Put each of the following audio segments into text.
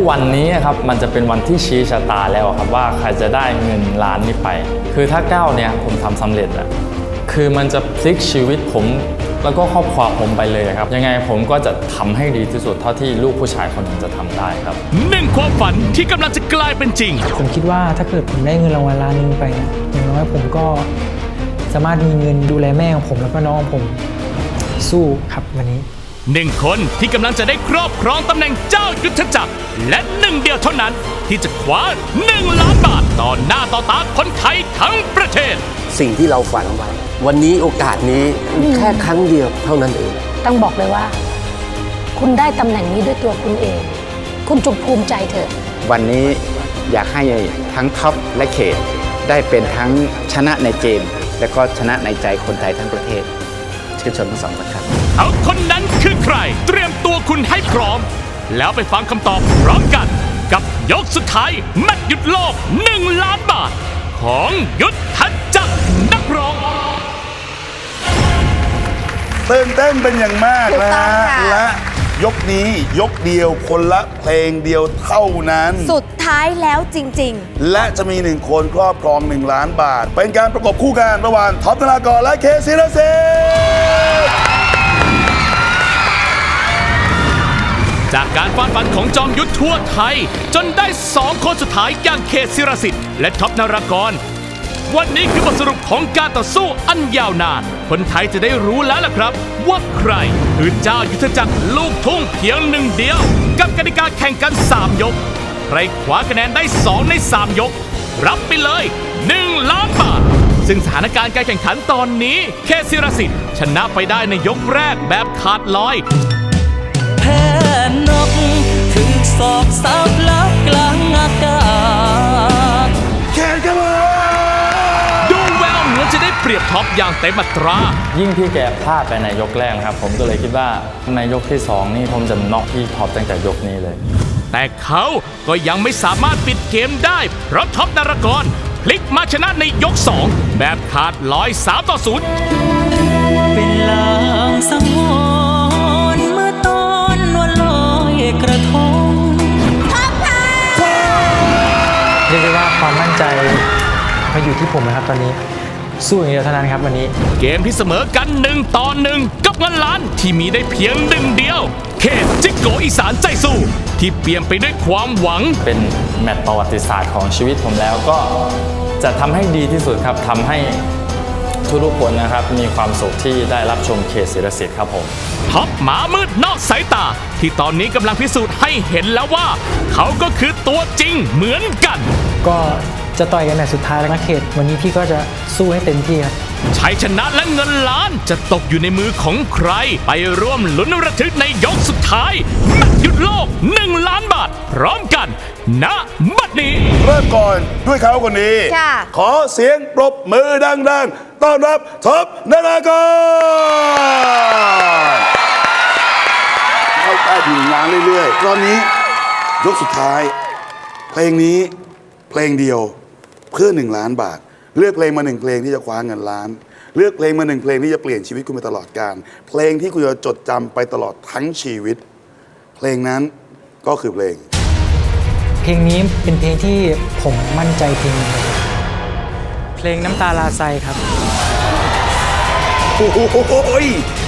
แล้ววันนี้ครับมันจะเป็นวันที่ชี้ชะตาแล้วครับว่าใครจะได้เงินล้านนี้ไป คือถ้าก้าวเนี่ยผมทำสำเร็จอะคือมันจะพลิกชีวิตผมแล้วก็ครอบครัวผมไปเลยครับ ยังไงผมก็จะทำให้ดีที่สุดเท่าที่ลูกผู้ชายคนหนึ่งจะทำได้ครับหนึ่งความฝันที่กำลังจะกลายเป็นจริง ผมคิดว่าถ้าเกิดผมได้เงินรางวัลล้านหนึงไปเนี่ยอย่างน้อยผมก็สามารถมีเงินดูแลแม่ของผมแล้วก็น้องของผมสู้ครับวันนี้ หนึ่งคนที่กำลังจะได้ครอบครองตำแหน่งเจ้ายุทธจักร และหนึ่งเดียวเท่านั้นที่จะคว้าหนึ่งล้านบาทต่อหน้าต่อตาคนไทยทั้งประเทศ สิ่งที่เราฝันไว้วันนี้โอกาสนี้แค่ครั้งเดียวเท่านั้นเอง ต้องบอกเลยว่า คุณได้ตำแหน่งนี้ด้วยตัวคุณเอง คุณจงภูมิใจเถอะ วันนี้อยากให้ทั้งท็อปและเขต ได้เป็นทั้งชนะในเกม และก็ชนะในใจคนไทยทั้งประเทศชื่นชมทั้งสองคนครับเขาคนนั้นคือใค ร เตรียมตัวคุณให้พร้อม แล้วไปฟังคำตอบพร้อมกัน กับยกสุดท้ายแมตช์หยุดโลก 1 ล้านบาท ของยุทธจักรนักร้อง ตื่นเต้นเป็นอย่างมากถูกนะต้องฮะค่ะ และยกนี้ยกเดียวคนละเพลงเดียวเท่านั้น สุดท้ายแล้วจริง และจะมีหนึ่งคนครอบครอง 1 ล้านบาท เป็นการประกบคู่กันระหว่างท็อปธนากรและเคซีรเซน จากการฟาดฟันของจอมยุทธทั่วไทย จนได้สองคนสุดท้ายอย่างเขตศิรสิทธิ์และท็อปนารากร วันนี้คือบทสรุปของการต่อสู้อันยาวนาน คนไทยจะได้รู้แล้วล่ะครับ ว่าใครคือเจ้ายุทธจักรลูกทุ่งเพียงหนึ่งเดียว กับกติกาแข่งกัน 3 ยก ใครคว้าคะแนนได้ 2 ใน 3 ยก รับไปเลย 1 ล้านบาทซึ่งสถานการณ์การแข่งขันตอนนี้ เคศิรสิทธิ์ชนะไปได้ในยกแรกแบบขาดลอย นก ถึงศอกสับลับกลางอากาศแขนกันมาดูแววเหมือนจะได้เปรียบท็อปอย่างเต็มอัตรา ยิ่งพี่แกพลาดไปในยกแรกนะครับ ผมก็เลยคิดว่าในยกที่สองนี่ผมจะน็อกพี่ท็อปตั้งแต่ยกนี้เลย แต่เขาก็ยังไม่สามารถปิดเกมได้ เพราะท็อปนารากรพลิกมาชนะในยก 2 แบบขาดลอย3ต่อ0เป็นลางสังหร ใจมาอยู่ที่ผมนะครับตอนนี้สู้อย่างเดียวเท่านั้นครับวันนี้ เกมที่เสมอกัน1ต่อ1กับเงินล้านที่มีได้เพียงหนึ่งเดียวเขตจิกโกอีสานใจสู้ ที่เปี่ยมไปด้วยความหวัง เป็นแมตช์ประวัติศาสตร์ของชีวิตผมแล้วก็จะทำให้ดีที่สุดครับทำให้ทุกๆคนนะครับ มีความสุขที่ได้รับชมเคศิรสิทธิ์ครับผมท็อปหมามืดนอกสายตา ที่ตอนนี้กำลังพิสูจน์ให้เห็นแล้วว่า เขาก็คือตัวจริงเหมือนกัน ก็ จะต่อยกันในสุดท้ายแล้วนะเขต วันนี้พี่ก็จะสู้ให้เต็มที่ครับชัยชนะและเงินล้านจะตกอยู่ในมือของใคร ไปร่วมลุ้นระทึกในยกสุดท้ายแมตช์หยุดโลก 1 ล้านบาท พร้อมกัน ณบัดนี้ เริ่มก่อนด้วยเขาคนนี้ ค่ะ ขอเสียงปรบมือดังๆ ต้อนรับท็อปนารากรเข้าใต้ผิวงานเรื่อยๆ ตอนนี้ยกสุดท้าย เพลงนี้เพลงเดียว เพื่อหนึ่งล้านบาท เลือกเพลงมาหนึ่งเพลงที่จะคว้าเงินล้าน เลือกเพลงมาหนึ่งเพลงที่จะเปลี่ยนชีวิตคุณไปตลอดกาลเพลงที่คุณจะจดจำไปตลอดทั้งชีวิต เพลงนั้นก็คือเพลง เพลงนี้เป็นเพลงที่ผมมั่นใจเพลงหนึงเลยครับเพลงน้ำตาลาไซครับ โอ้โห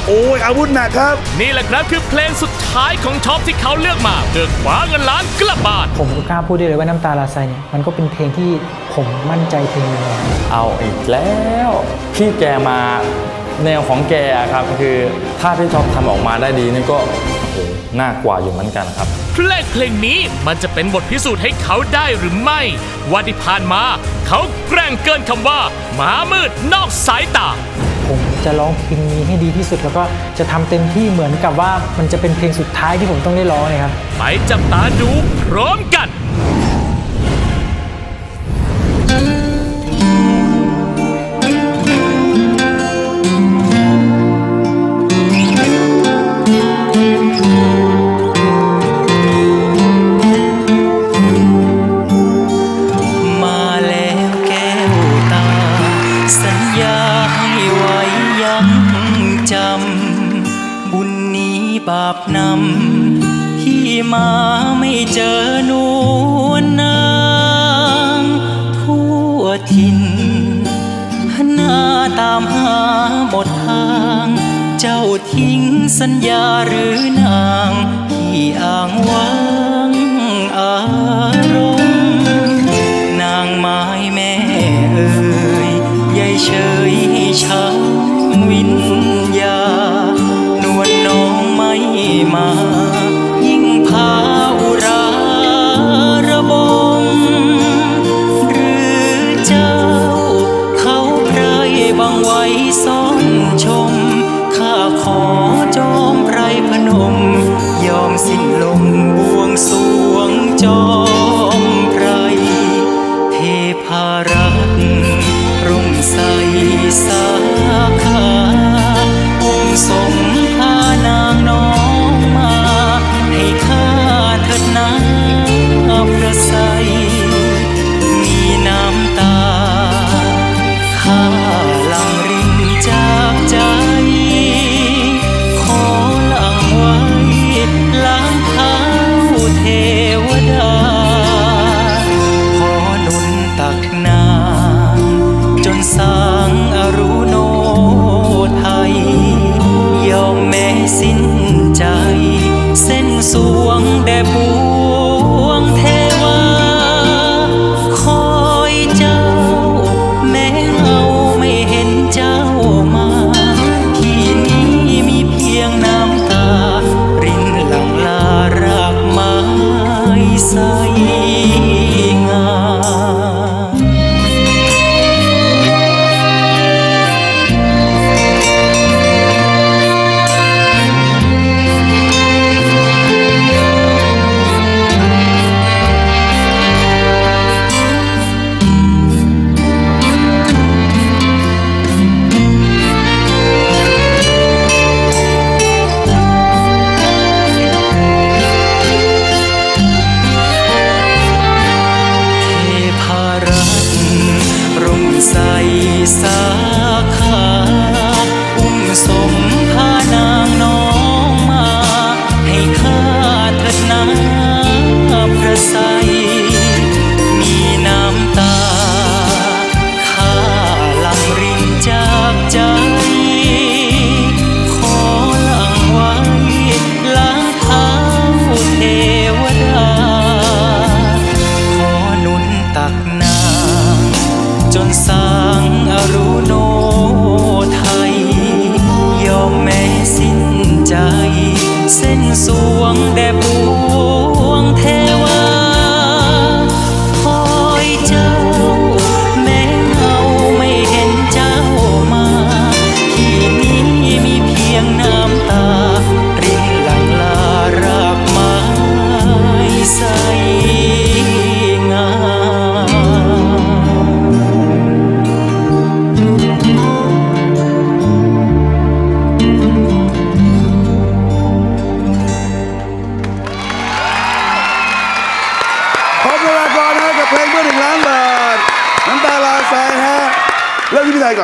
โอ้ยโอ้ยอาวุธหนักครับ นี่แหละครับคือเพลงสุดท้ายของท็อปที่เขาเลือกมาเพื่อคว้าเงินล้านกลับบ้าน ผมก็กล้าพูดได้เลยว่าน้ำตาลาไซเนี่ยมันก็เป็นเพลงที่ผมมั่นใจเพลงหนึงเลยครับเอาอีกแล้วพี่แกมาแนวของแกอะครับคือถ้าพี่ท็อปทำออกมาได้ดีนี่ก็โอ้โหน่ากว่าอยู่เหมือนกันครับ เพลงเพลงนี้มันจะเป็นบทพิสูจน์ให้เขาได้หรือไม่ ว่าที่ผ่านมา เขาแกร่งเกินคำว่าหมามืดนอกสายตาผม จะร้องเพลงนี้ให้ดีที่สุด แล้วก็จะทำเต็มที่เหมือนกับว่ามันจะเป็นเพลงสุดท้ายที่ผมต้องได้ร้องเลยครับ ไปจับตาดูพร้อมกัน บาปนำพี่มาไม่เจอนวลนางทั่วถิ่นหน้าตามหาหมดทาง เจ้าทิ้งสัญญาหรือนางที่อ้างว้างอารมณ์นางไม้แม่เอ่ยยายเฉย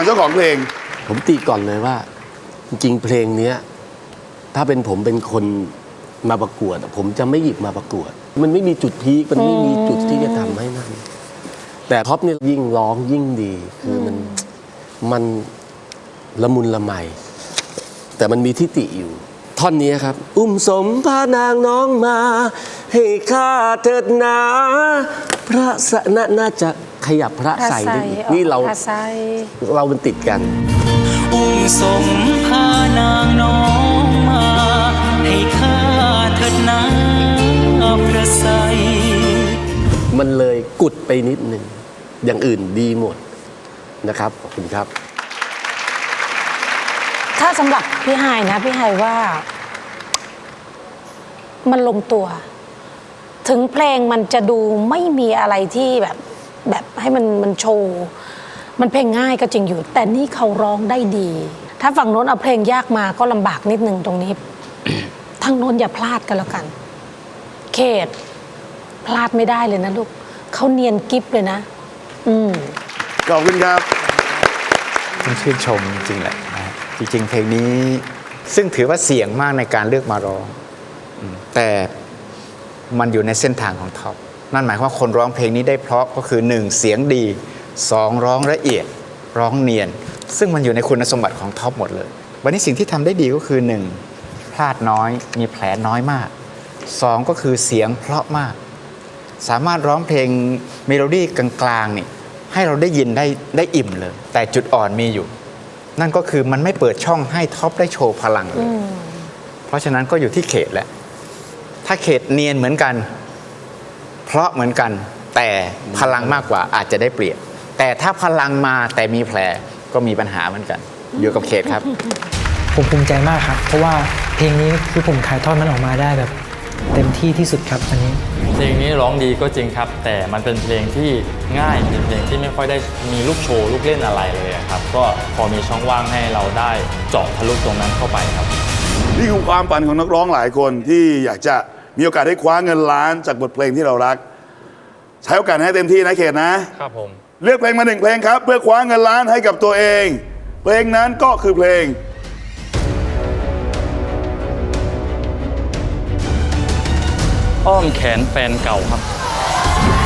เจ้าของเพลง ผมตีก่อนเลยว่า จริงๆเพลงเนี้ย ถ้าเป็นผมเป็นคนมาประกวดอะผมจะไม่หยิบมาประกวด มันไม่มีจุดพีคมันไม่มีจุดที่จะทำให้นั่นแต่ท็อปเนี่ยยิ่งร้องยิ่งดี คือมันมันละมุนละไมแต่มันมีทิฏฐิอยู่ ท่อนนี้ครับ อุ้มสมพานางน้องมา ให้ข้าเถิดนาพระสนะน่าจะขยับพระใส่ด้วยนี่เราพระไสยเรามันติดกัน อุ้มสมพานางน้องมา ให้ข้าเถิดนาพระไสยมันเลยกุดไปนิดหนึ่งอย่างอื่นดีหมดนะครับ ขอบคุณครับ ถ้าสำหรับพี่ไฮายนะ พี่ไฮายว่า มันลงตัว ถึงเพลงมันจะดูไม่มีอะไรที่แบบแบบให้มันมันโชว์ มันเพลงง่ายก็จริงอยู่ แต่นี่เขาร้องได้ดี ถ้าฝั่งโน้นเอาเพลงยากมาก็ลำบากนิดนึงตรงนี้ ทางโน้นอย่าพลาดกันแล้วกัน เขต พลาดไม่ได้เลยนะลูกเขาเนียนกิฟเลยนะ อืม ขอบคุณครับ ต้องชื่นชมจริงๆแหละนะ จริงๆ เพลงนี้ซึ่งถือว่าเสี่ยงมากในการเลือกมาร้อง แต่มันอยู่ในเส้นทางของท็อปนั่นหมายความว่าคนร้องเพลงนี้ได้เพราะก็คือ 1 เสียงดี 2 ร้องละเอียดร้องเนียน ซึ่งมันอยู่ในคุณสมบัติของท็อปหมดเลย วันนี้สิ่งที่ทำได้ดีก็คือ 1. พลาดน้อยมีแผลน้อยมาก 2 ก็คือเสียงเพราะมาก สามารถร้องเพลงเมโลดี้กลางๆนี่ให้เราได้ยินได้ได้อิ่มเลย แต่จุดอ่อนมีอยู่ นั่นก็คือมันไม่เปิดช่องให้ท็อปได้โชว์พลังเลยเพราะฉะนั้นก็อยู่ที่เขตแหละ ถ้าเขตเนียนเหมือนกัน เพราะเหมือนกัน แต่พลังมากกว่าอาจจะได้เปรียบแต่ถ้าพลังมาแต่มีแผลก็มีปัญหาเหมือนกัน อยู่กับเขตครับ ผมภูมิใจมากครับ เพราะว่าเพลงนี้คือผมถ่ายทอดมันออกมาได้แบบ เต็มที่ที่สุดครับอันนี้ เพลงนี้ร้องดีก็จริงครับ แต่มันเป็นเพลงที่ง่ายเป็นเพลงที่ไม่ค่อยได้มีลูกโชว์ลูกเล่นอะไรเลยอะครับ ก็พอมีช่องว่างให้เราได้เจาะทะลุตรงนั้นเข้าไปครับ นี่คือความฝันของนักร้องหลายคนที่อยากจะมีโอกาสได้คว้าเงินล้านจากบทเพลงที่เรารัก ใช้โอกาสให้เต็มที่นะเขตนะ ครับผม เลือกเพลงมาหนึ่งเพลงครับ เพื่อคว้าเงินล้านให้กับตัวเอง เพลงนั้นก็คือเพลง อ้อมแขนแฟนเก่าครับ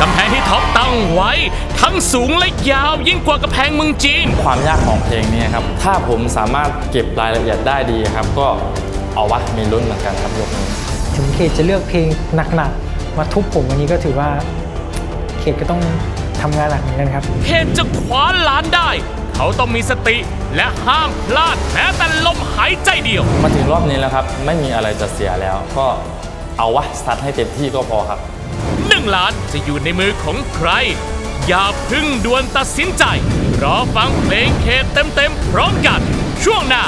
กำแพงที่ท็อปตั้งไว้ ทั้งสูงและยาวยิ่งกว่ากำแพงเมืองจีน ความยากของเพลงนี้ครับ ถ้าผมสามารถเก็บรายละเอียดได้ดีครับ ก็เอาวะมีลุ้นเหมือนกันครับยกนี้ถึงเขตจะเลือกเพลงหนักๆ มาทุบผมวันนี้ก็ถือว่า เขตก็ต้องทำงานหนักเหมือนกันครับ เขตจะคว้าล้านได้ เขาต้องมีสติและห้ามพลาดแม้แต่ลมหายใจเดียว มาถึงรอบนี้แล้วครับ ไม่มีอะไรจะเสียแล้ว ก็ เอาวะซัดให้เต็มที่ก็พอครับหนึ่งล้านจะอยู่ในมือของใคร อย่าเพึ่งด่วนตัดสินใจ รอฟังเพลงเขตเต็มๆพร้อมกัน ช่วงหน้า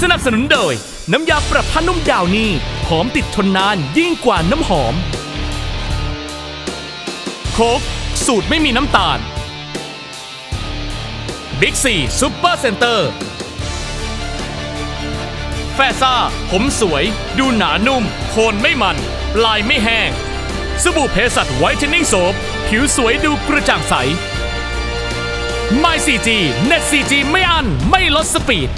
สนับสนุนโดย น้ำยาปรับผ้านุ่มดาวนี่หอมติดทนนานยิ่งกว่าน้ำหอม โคกสูตรไม่มีน้ำตาล บิ๊กซีซูเปอร์เซ็นเตอร์ แฟซ่า ผมสวย ดูหนานุ่ม โคนไม่มัน ปลายไม่แห้ง สบู่เพสัตไวท์เทนนิ่งโซฟผิวสวยดูกระจ่างใส My 4G เน็ต 4G ไม่อันไม่ลดสปีด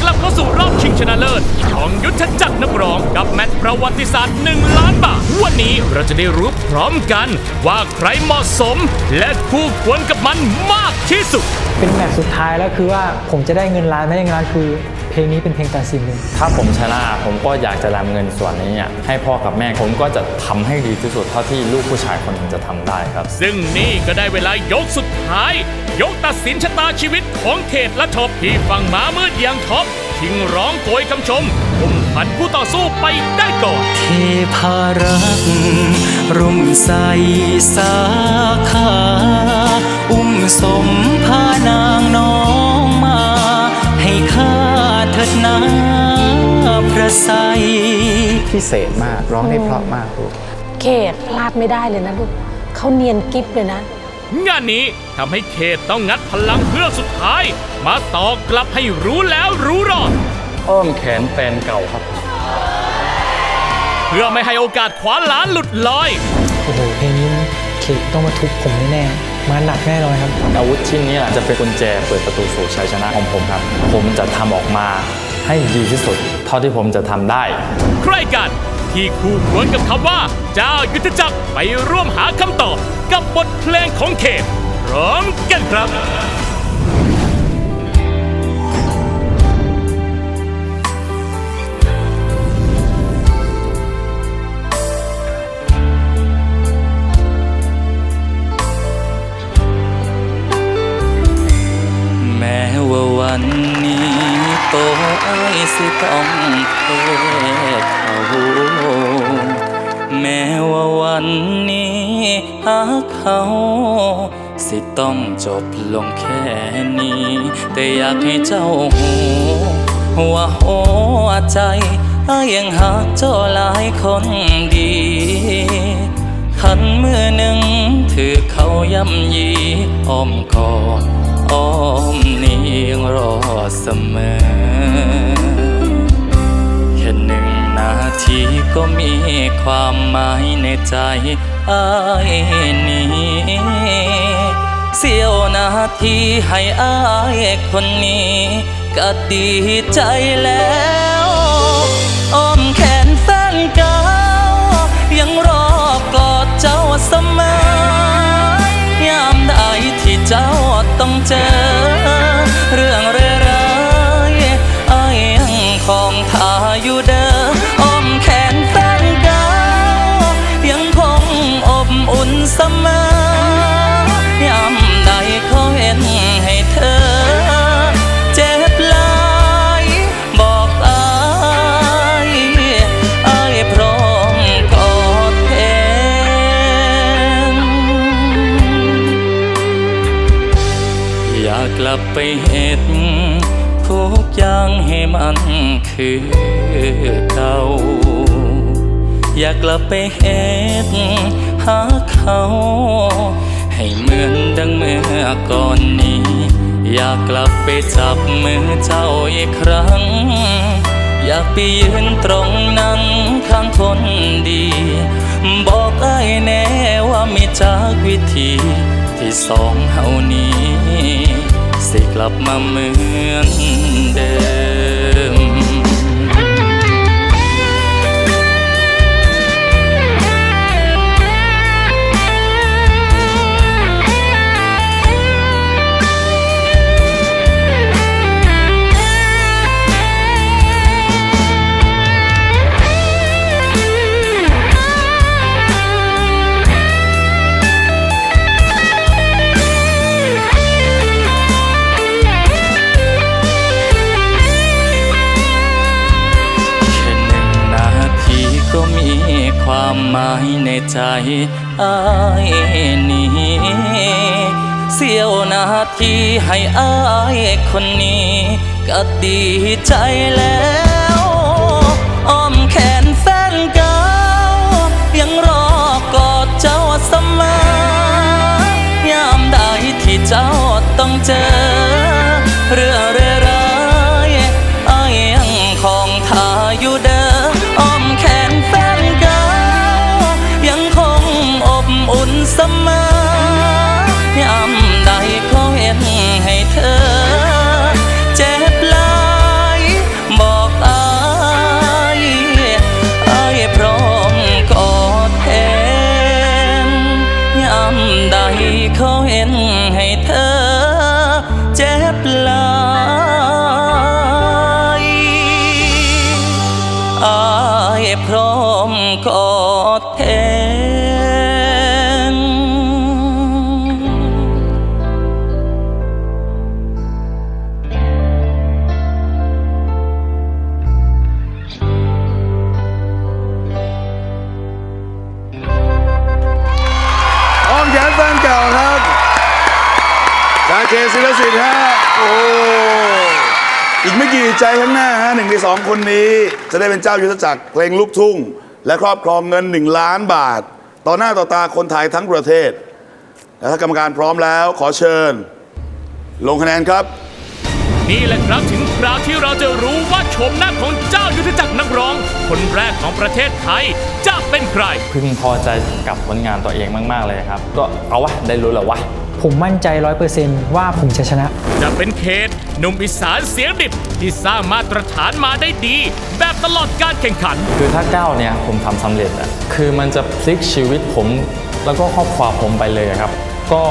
กลับเข้าสู่รอบชิงชนะเลิศ ของยุทธจักรนักร้องกับแมตช์ประวัติศาสตร์ 1 ล้านบาท วันนี้เราจะได้รู้พร้อมกันว่าใครเหมาะสม และคู่ควรกับมันมากที่สุด เป็นแมตช์สุดท้ายแล้วคือว่าผมจะได้เงินล้านไม่ได้เงินล้านคือ เพลงนี้เป็นเพลงตัดสินเลย ถ้าผมชนะผมก็อยากจะนำเงินส่วนนี้อะให้พ่อกับแม่ผมก็จะทำให้ดีที่สุดเท่าที่ลูกผู้ชายคนหนึ่งจะทำได้ครับ ซึ่งนี่ก็ได้เวลายกสุดท้าย ยกตัดสินชะตาชีวิตของเขตและท็อปที่ฝั่งม้ามืดอย่างท็อปทิ้งร้องโกยคำชมพุ่มพันผู้ต่อสู้ไปได้ก่อน เทพารักษ์ร่มใสสาขา อุ้มสมพานางน้องมา ให้ข้าเถิดนาพระไสพิเศษมากร้องได้เพราะมากลูกเขตพลาดไม่ได้เลยนะลูกเขาเนียนกิฟเลยนะ งานนี้ทำให้เขตต้องงัดพลังเพื่อสุดท้าย มาต่อกลับให้รู้แล้วรู้รอดอ้อมแขนแฟนเก่าครับ เพื่อไม่ให้โอกาสคว้าล้านหลุดลอย โอ้โหเพลงนี้เขตต้องมาทุบผมแน่ๆ มาหนักแน่นอนครับ อาวุธชิ้นนี้แหละจะเป็นกุญแจเปิดประตูสู่ชัยชนะของผมครับ ผมจะทำออกมาให้ดีที่สุด เท่าที่ผมจะทำได้ ใครกันที่คู่ควรกับคำว่า เจ้ายุทธจักรไปร่วมหาคำตอบกับบทเพลงของเขตพร้อมกันครับ สิต้องเพศเขาแม้ว่าวันนี้หาเขาสิต้องจบลงแค่นี้ แต่อยากให้เจ้าหูว่าหัวใจอ้ายยังหักเจ้าหลายคนดีขันมือหนึ่งถือเขาย่ำยีอ้อมกอดอ้อมนียังรอเสมอ ทีก็มีความหมายในใจอ้ายนี้เสี้ยวนาทีให้อ้ายคนนี้ก็ดีใจแล้วอ้อมแขนแฟนเก่ายังรอกอดเจ้าเสมอยามใดที่เจ้าต้องเจอ ไปเห็ดทุกอย่างให้มันคือเก่าอยากกลับไปเห็ดหาเขา ให้เหมือนดังเมื่อก่อนนี้ อยากกลับไปจับมือเจ้าอีกครั้ง อยากไปยืนตรงนั้นข้างคนดี บอกไอ้แน่ว่ามีจากวิธีที่สองเฮานี้ สิกลับมาเหมือนเดิม หมายในใจอายนี้เสี้ยวนาทีให้อายคนนี้ ก็ดีใจแล้วอ้อมแขนแฟนเก่ายังรอกอดเจ้าเสมอยามใดที่เจ้าต้องเจอ พร้อมกอดแท กไม่กี่ใจข้างหน้าฮะหนึ่งในสองคนนี้ จะได้เป็นเจ้ายุทธจักรเพลงลูกทุ่ง และครอบครองเงิน 1 ล้านบาท ต่อหน้าต่อตาคนไทยทั้งประเทศ และถ้ากรรมการพร้อมแล้วขอเชิญ ลงคะแนนครับ นี่แหละครับถึงคราวที่เราจะรู้ว่าโฉมหน้าของเจ้ายุทธจักรนักร้อง คนแรกของประเทศไทยจะเป็นใคร พึงพอใจกับผลงานตัวเองมาก ๆ เลยครับ ก็เอาวะ ได้รู้แล้ววะ ผมมั่นใจร้อยเปอร์เซนต์ว่าผมจะชนะ จะเป็นเขตหนุ่มอีสานเสียงดิบที่สร้างมาตรฐานมาได้ดี แบบตลอดการแข่งขัน คือถ้าก้าวเนี่ยผมทำสำเร็จอะคือมันจะพลิกชีวิตผม แล้วก็ครอบครัวผมไปเลยครับ ก็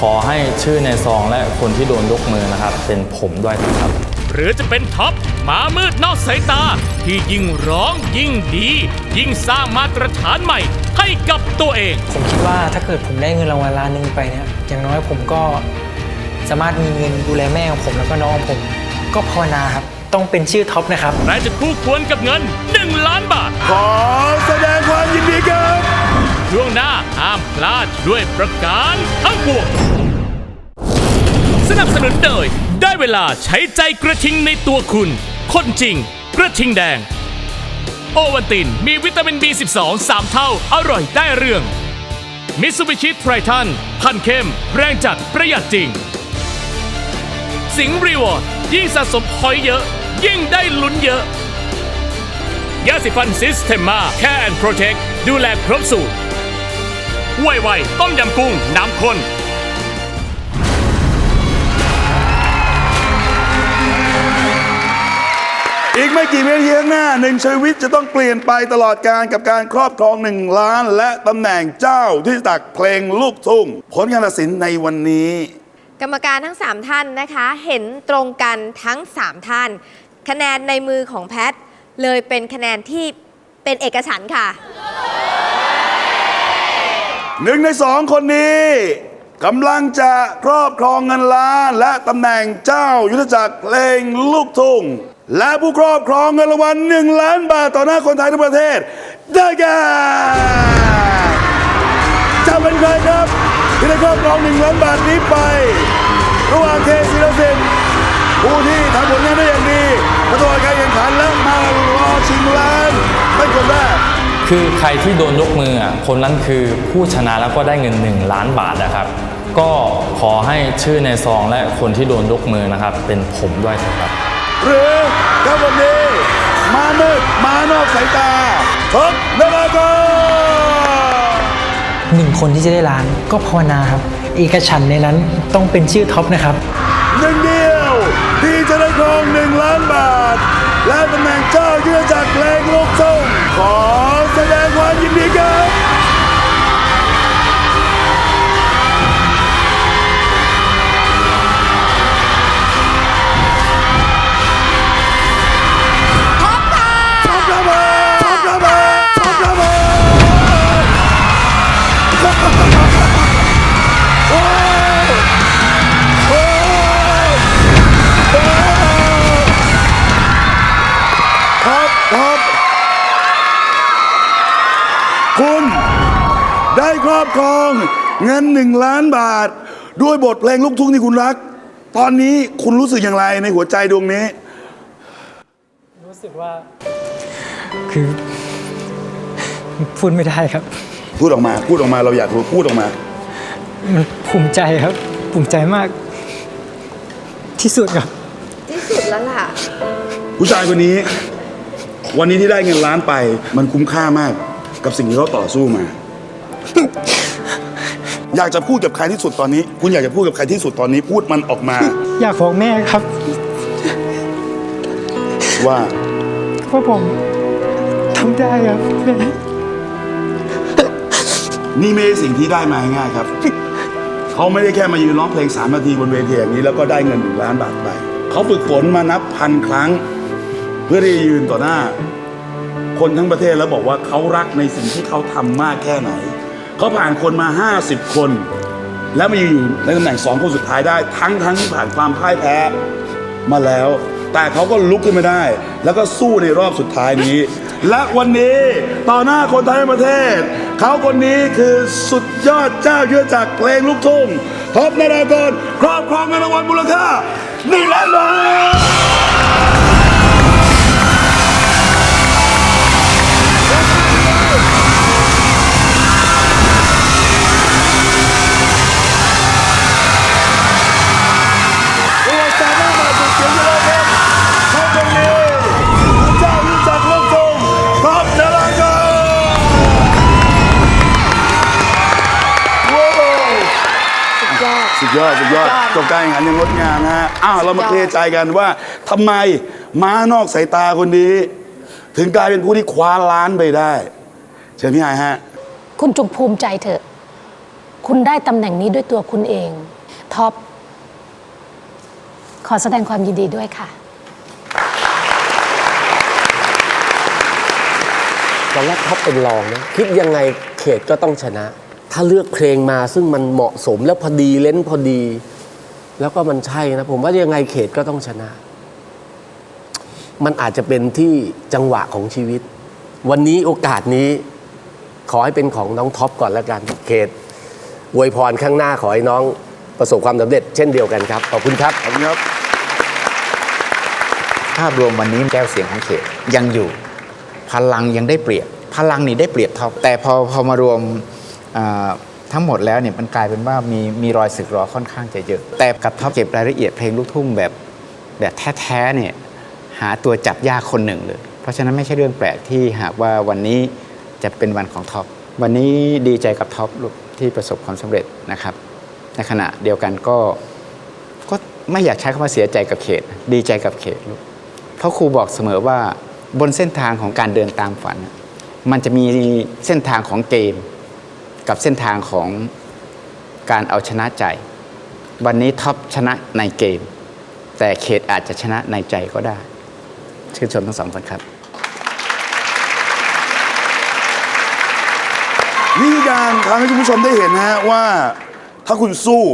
ขอให้ชื่อในซองและคนที่โดนยกมือนะครับ เป็นผมด้วยนะครับ หรือจะเป็นท็อปหมามืดนอกสายตา ที่ยิ่งร้องยิ่งดี ยิ่งสร้างมาตรฐานใหม่ ให้กับตัวเอง ผมคิดว่าถ้าเกิดผมได้เงินรางวัลล้านหนึ่งไปเนี่ยอย่างน้อยผมก็สามารถมีเงินดูแลแม่ของผมแล้วก็น้องของผม ก็ภาวนาครับ ต้องเป็นชื่อท็อปนะครับ ใครจะคู่ควรกับเงิน 1 ล้านบาท ขอแสดงความยินดีครับ ช่วงหน้าห้ามพลาดด้วยประการทั้งปวงสนับสนุนโดย ได้เวลาใช้ใจกระทิงในตัวคุณ คนจริง กระทิงแดง โอวันตินมีวิตามิน B12 3 เท่าอร่อยได้เรื่องมิสูบิชิไทรทันพันเข้ม แรงจัดประหยัดจริง สิงรีวอร์ดยิ่งสะสมพอยเยอะ ยิ่งได้ลุ้นเยอะ ยาสีฟันซิสเทมมาแค่แอนโปรเทคดูแลครบสูตรไวๆต้มยำกุ้งน้ำข้น ไม่กี่วินาทีข้างหน้าหนึ่งชีวิตจะต้องเปลี่ยนไปตลอดการกับการครอบครองหนึ่งล้าน และตำแหน่งเจ้าที่ตักเพลงลูกทุ่งผลการตัดสินในวันนี้ กรรมการทั้ง 3 ท่านนะคะ เห็นตรงกันทั้ง 3 ท่าน คะแนนในมือของแพท เลยเป็นคะแนนที่เป็นเอกฉันท์ค่ะ หนึ่งในสองคนนี้กำลังจะครอบครองเงินล้าน และตำแหน่งเจ้ายุทธจักรเพลงลูกทุ่ง และผู้ครอบครองเงินรางวัลหนึ่งล้านบาทต่อหน้าคนไทยทั้งประเทศ ได้แก่จะเป็นใครครับที่ได้ครอบครองหนึ่งล้านบาทนี้ไป ระหว่างเคศิรสินผู้ที่ทำผลงานได้อย่างดีมาตลอดการแข่งขันและมารอชิงล้านเป็นคนแรกคือใครที่โดนยกมือคนนั้นคือผู้ชนะแล้วก็ได้เงิน 1 ล้านบาทนะครับ ก็ขอให้ชื่อในซองและคนที่โดนยกมือนะครับ เป็นผมด้วยครับ หรือถ้าวันนี้มามืดมานอกสายตาทบนราก็หนึ่งคนที่จะได้ล้านก็ภาวนาครับ เอกฉันในนั้นต้องเป็นชื่อท็อปนะครับหนึ่งเดียวที่จะได้ครองหนึ่งล้านบาท และตำแหน่งเจ้ายุทธจักรเพลงลูกทุ่งขอ ได้ครอบครองเงินหนึ่งล้านบาท ด้วยบทเพลงลูกทุ่งที่คุณรัก ตอนนี้คุณรู้สึกอย่างไรในหัวใจดวงนี้ รู้สึกว่า คือ พูดไม่ได้ครับ พูดออกมา พูดออกมาเราอยากรู้พูดออกมา มันภูมิใจครับ ภูมิใจมาก ที่สุดครับ ที่สุดแล้วล่ะ ผู้ชายคนนี้ วันนี้ที่ได้เงินล้านไป มันคุ้มค่ามากกับสิ่งที่เขาต่อสู้มา อยากจะพูดกับใครที่สุดตอนนี้ คุณอยากจะพูดกับใครที่สุดตอนนี้ พูดมันออกมา อยากบอกแม่ครับว่าว่าผมทำได้ครับแม่นี่ไม่ใช่สิ่งที่ได้มาง่ายๆครับ เขาไม่ได้แค่มายืนร้องเพลงสามนาทีบนเวทีอย่างนี้แล้วก็ได้เงินหนึ่งล้านบาทไป เขาฝึกฝนมานับพันครั้ง เพื่อที่จะยืนต่อหน้า คนทั้งประเทศแล้วบอกว่าเขารักในสิ่งที่เขาทำมากแค่ไหน เขาผ่านคนมา 50 คน แล้วมาอยู่ในตำแหน่งสองคนสุดท้ายได้ ทั้งทั้งที่ผ่านความพ่ายแพ้มาแล้ว แต่เขาก็ลุกขึ้นมาได้ แล้วก็สู้ในรอบสุดท้ายนี้ และวันนี้ต่อหน้าคนไทยประเทศ เขาคนนี้คือสุดยอดเจ้าเยือจากเพลงลูกทุ่งท็อปนารากรครอบครองเงินรางวัลมูลค่าหนึ่งล้านบาท ยอดสุดยอดสุดยอดจบการแข่งขันอยังงดงามนะฮะอ้าวเรามาเคลียร์ใจกันว่าทำไมม้านอกสายตาคนนี้ ถึงกลายเป็นผู้ที่คว้าล้านไปได้ เชิญพี่ไอายฮะ คุณจงภูมิใจเถอะ คุณได้ตำแหน่งนี้ด้วยตัวคุณเอง ท็อป ขอแสดงความยินดีด้วยค่ะ ตอนแรกท็อปเป็นรองนะ คิดยังไงเขตก็ต้องชนะ ถ้าเลือกเพลงมาซึ่งมันเหมาะสมแล้วพอดีเล่นพอดี แล้วก็มันใช่นะ ผมว่ายังไงเขตก็ต้องชนะ มันอาจจะเป็นที่จังหวะของชีวิต วันนี้โอกาสนี้ขอให้เป็นของน้องท็อปก่อนแล้วกัน เขตอวยพรข้างหน้าขอให้น้องประสบความสำเร็จ เช่นเดียวกันครับ ขอบคุณครับ ขอบคุณครับภาพรวมวันนี้แก้วเสียงของเขตยังอยู่ พลังยังได้เปรียบ พลังนี่ได้เปรียบท็อปแต่พอพอมารวม ทั้งหมดแล้วเนี่ยมันกลายเป็นว่ามีมีรอยสึกรอค่อนข้างจะเยอะ แต่กับท็อปเก็บรายละเอียดเพลงลูกทุ่งแบบแบบแท้ๆเนี่ยหาตัวจับยากคนหนึ่งเลย เพราะฉะนั้นไม่ใช่เรื่องแปลกที่หากว่าวันนี้จะเป็นวันของท็อปวันนี้ดีใจกับท็อปที่ประสบความสำเร็จนะครับ ในขณะเดียวกันก็ก็ไม่อยากใช้คำว่าเสียใจกับเขต ดีใจกับเขตลูกเพราะครูบอกเสมอว่าบนเส้นทางของการเดินตามฝัน มันจะมีเส้นทางของเกม กับเส้นทางของการเอาชนะใจ วันนี้ท็อปชนะในเกม แต่เขตอาจจะชนะในใจก็ได้ชื่นชมทั้งสองคนครับ นี่คือการทำให้คุณผู้ชมได้เห็นนะฮะว่าถ้าคุณสู้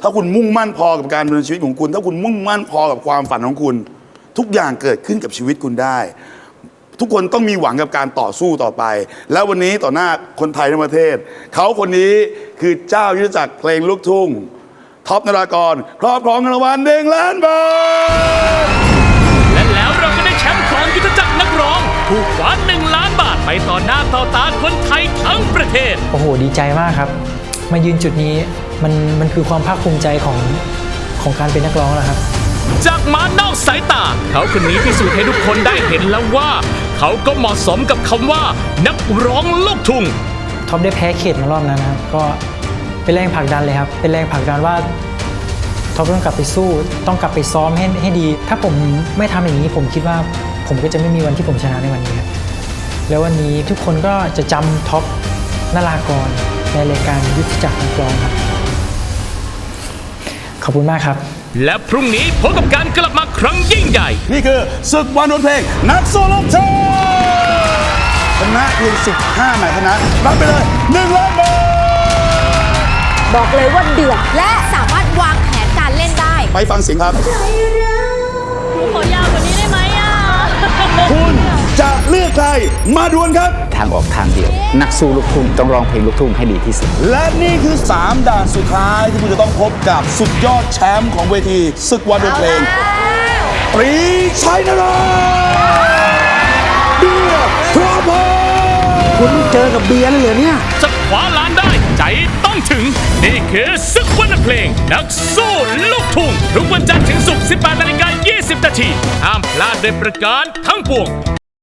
ถ้าคุณมุ่งมั่นพอกับการดำเนินชีวิตของคุณ ถ้าคุณมุ่งมั่นพอกับความฝันของคุณ ทุกอย่างเกิดขึ้นกับชีวิตคุณได้ ทุกคนต้องมีหวังกับการต่อสู้ต่อไป แล้ววันนี้ต่อหน้าคนไทยทั้งประเทศ เขาคนนี้คือเจ้ายุทธจักรเพลงลูกทุ่งท็อปนรากร ครอบครองเงินรางวัลหนึ่งล้านบาท และแล้วเราก็ได้แชมป์ของยุทธจักรนักร้อง ผู้คว้าหนึ่งล้านบาทไปต่อหน้าต่อตาคนไทยทั้งประเทศ โอ้โห ดีใจมากครับ มายืนจุดนี้มันมันคือความภาคภูมิใจของของการเป็นนักร้องแล้วครับ จากม้านอกสายตา เขาคนนี้พิสูจน์ให้ทุกคนได้เห็นแล้วว่า เขาก็เหมาะสมกับคำว่า นักร้องลูกทุ่งท็อปได้แพ้เขตมารอบนั้นนะครับ ก็เป็นแรงผลักดันเลยครับ เป็นแรงผลักดันว่าท็อปต้องกลับไปสู้ ต้องกลับไปซ้อมให้ให้ดี ถ้าผมไม่ทำอย่างนี้ผมคิดว่า ผมก็จะไม่มีวันที่ผมชนะในวันนี้ครับแล้ววันนี้ทุกคนก็จะจำท็อปนารากรในรายการยุทธจักรนักร้องครับ ขอบคุณมากครับ และพรุ่งนี้พบกับการกลับมาครั้งยิ่งใหญ่ นี่คือศึกวันดนเพลง นักสู้ลูกทุ่งชนะเพียง15หมายชนะรับไปเลย1ล้านบาทบอกเลยว่าเดือดและสามารถวางแผนการเล่นได้ ไปฟังเสียงครับ มาดวลครับ ทางออกทางเดียว นักสู้ลูกทุ่งต้องร้องเพลงลูกทุ่งให้ดีที่สุด และนี่คือ 3 ด่านสุดท้ายที่คุณจะต้องพบกับสุดยอดแชมป์ของเวทีศึกวันดนเพลงปรีชัยนรงค์เบียร์พร้อมพงษ์คุณเจอกับเบียร์เลยเหรอเนี่ยจะคว้าล้านได้ใจต้องถึง นี่คือศึกวันเพลง นักสู้ลูกทุ่งทุกวันจันทร์ถึงศุกร์18นาฬิกา20นาทีห้ามพลาดโดยประการทั้งปวง